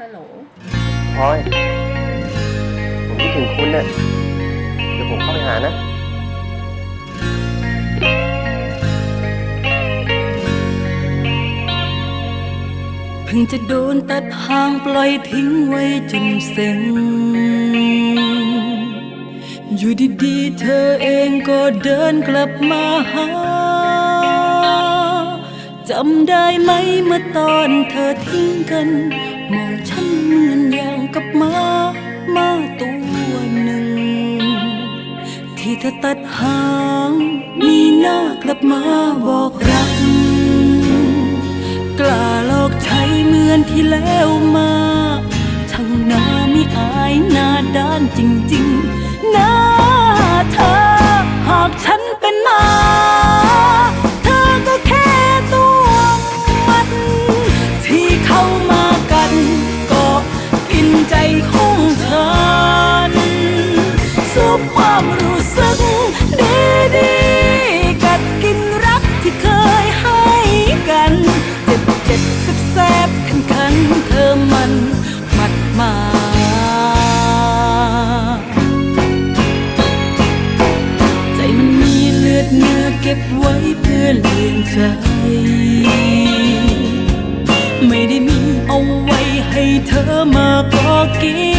ฮัลโหลพลอย ผมคิดถึงคุณเนี่ยเดี๋ยวผมเข้าไปหานะ เพิ่งจะโดนตัดทางปล่อยทิ้งไว้จนเส็ง อยู่ดีๆเธอเองก็เดินกลับมาหา จำได้ไหมเมื่อตอนเธอทิ้งกัน มองฉันเหมือนอย่างกับมามาตัวหนึ่ง ที่เธอตัดหางมีหน้ากลับมาบอกรัก กล้าหลอกใช้เหมือนที่แล้ว เก็บไว้เพื่อเลี้ยงใจ ไม่ได้มีเอาไว้ให้เธอมาก็กิน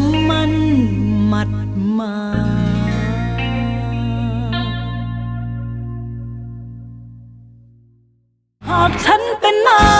มมันมัดมาหากฉันเป็นมา